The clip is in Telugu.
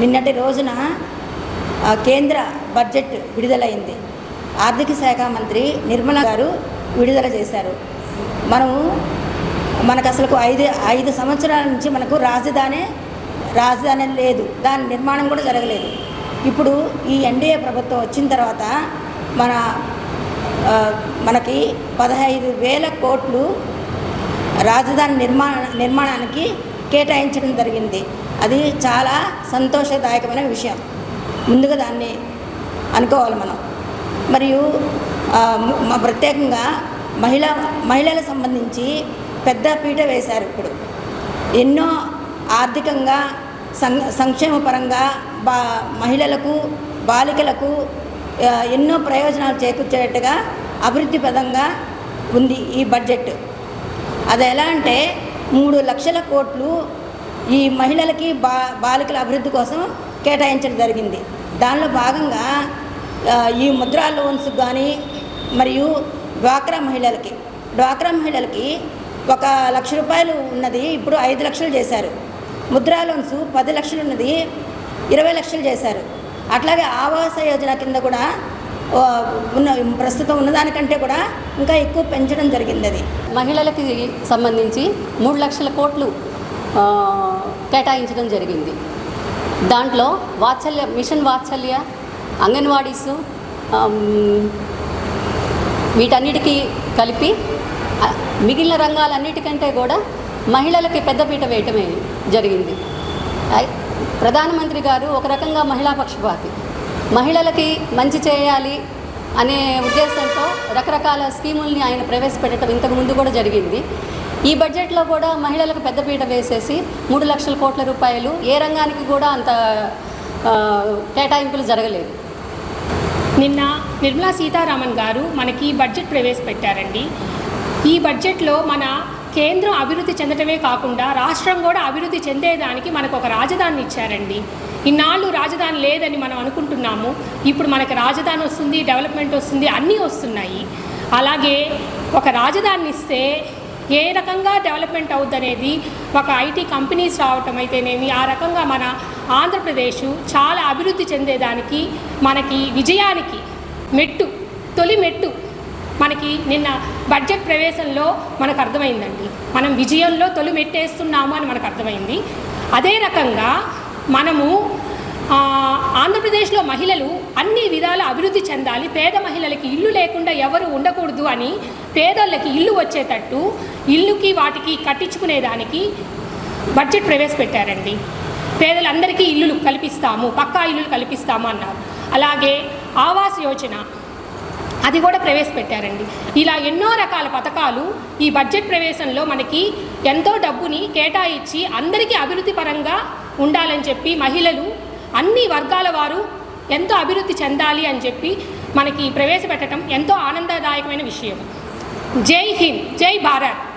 నిన్నటి రోజున కేంద్ర బడ్జెట్ విడుదలైంది. ఆర్థిక శాఖ మంత్రి నిర్మల గారు విడుదల చేశారు. మనము మనకు అసలు ఐదు ఐదు సంవత్సరాల నుంచి మనకు రాజధాని రాజధాని లేదు. దాని నిర్మాణం కూడా జరగలేదు. ఇప్పుడు ఈ ఎన్డీఏ ప్రభుత్వం వచ్చిన తర్వాత మన మనకి పదహైదు వేల కోట్లు రాజధాని నిర్మాణ నిర్మాణానికి కేటాయించడం జరిగింది. అది చాలా సంతోషదాయకమైన విషయం. ముందుగా దాన్ని అనుకోవాలి మనం. మరియు ప్రత్యేకంగా మహిళ మహిళలకు సంబంధించి పెద్ద పీట వేశారు ఇప్పుడు. ఎన్నో ఆర్థికంగా సం సంక్షేమ పరంగా బా మహిళలకు బాలికలకు ఎన్నో ప్రయోజనాలు చేకూర్చేటట్టుగా అభివృద్ధి పదంగా ఉంది ఈ బడ్జెట్. అది ఎలా అంటే మూడు లక్షల కోట్లు ఈ మహిళలకి బా బాలికల అభివృద్ధి కోసం కేటాయించడం జరిగింది. దానిలో భాగంగా ఈ ముద్రా లోన్స్ కానీ మరియు డ్వాక్రా మహిళలకి డ్వాక్రా మహిళలకి ఒక లక్ష రూపాయలు ఉన్నది ఇప్పుడు ఐదు లక్షలు చేశారు. ముద్రా లోన్స్ పది లక్షలు ఉన్నది ఇరవై లక్షలు చేశారు. అట్లాగే ఆవాస యోజన కింద కూడా ఉన్న ప్రస్తుతం ఉన్నదానికంటే కూడా ఇంకా ఎక్కువ పెంచడం జరిగింది అది మహిళలకి సంబంధించి మూడు లక్షల కోట్లు కేటాయించడం జరిగింది. దాంట్లో వాత్సల్య మిషన్ వాత్సల్య అంగన్వాడీసు వీటన్నిటికీ కలిపి మిగిలిన రంగాలన్నిటికంటే కూడా మహిళలకి పెద్దపీట వేయటమే జరిగింది. ప్రధానమంత్రి గారు ఒక రకంగా మహిళా పక్షపాతి. మహిళలకి మంచి చేయాలి అనే ఉద్దేశంతో రకరకాల స్కీముల్ని ఆయన ప్రవేశపెట్టడం ఇంతకు ముందు కూడా జరిగింది. ఈ బడ్జెట్లో కూడా మహిళలకు పెద్దపీట వేసేసి మూడు లక్షల కోట్ల రూపాయలు ఏ రంగానికి కూడా అంత కేటాయింపులు జరగలేదు. నిన్న నిర్మలా సీతారామన్ గారు మనకి బడ్జెట్ ప్రవేశపెట్టారండి. ఈ బడ్జెట్లో మన కేంద్రం అభివృద్ధి చెందటమే కాకుండా రాష్ట్రం కూడా అభివృద్ధి చెందేదానికి మనకు ఒక రాజధానిని ఇచ్చారండి. ఇన్నాళ్ళు రాజధాని లేదని మనం అనుకుంటున్నాము. ఇప్పుడు మనకు రాజధాని వస్తుంది డెవలప్మెంట్ వస్తుంది అన్నీ వస్తున్నాయి. అలాగే ఒక రాజధానిని ఇస్తే ఏ రకంగా డెవలప్మెంట్ అవుద్దనేది ఒక ఐటీ కంపెనీస్ రావటం అయితేనేమి ఆ రకంగా మన ఆంధ్రప్రదేశ్ చాలా అభివృద్ధి చెందేదానికి మనకి విజయానికి మెట్టు తొలి మెట్టు మనకి నిన్న బడ్జెట్ ప్రవేశంలో మనకు అర్థమైందండి. మనం విజయంలో తొలి మెట్టేస్తున్నాము అని మనకు అర్థమైంది. అదే రకంగా మనము ఆంధ్రప్రదేశ్లో మహిళలు అన్ని విధాల అభివృద్ధి చెందాలి. పేద మహిళలకి ఇల్లు లేకుండా ఎవరు ఉండకూడదు అని పేదోళ్ళకి ఇల్లు వచ్చేటట్టు ఇల్లుకి వాటికి కట్టించుకునేదానికి బడ్జెట్ ప్రవేశపెట్టారండి. పేదలందరికీ ఇల్లులు కల్పిస్తాము పక్కా ఇల్లులు కల్పిస్తాము అన్నారు. అలాగే ఆవాస్ యోజన అది కూడా ప్రవేశపెట్టారండి. ఇలా ఎన్నో రకాల పథకాలు ఈ బడ్జెట్ ప్రవేశంలో మనకి ఎంతో డబ్బుని కేటాయించి అందరికీ అభివృద్ధి పరంగా ఉండాలని చెప్పి మహిళలు అన్ని వర్గాల వారు ఎంతో అభివృద్ధి చెందాలి అని చెప్పి మనకి ప్రవేశపెట్టడం ఎంతో ఆనందదాయకమైన విషయం. జై హింద్ జై భారత్.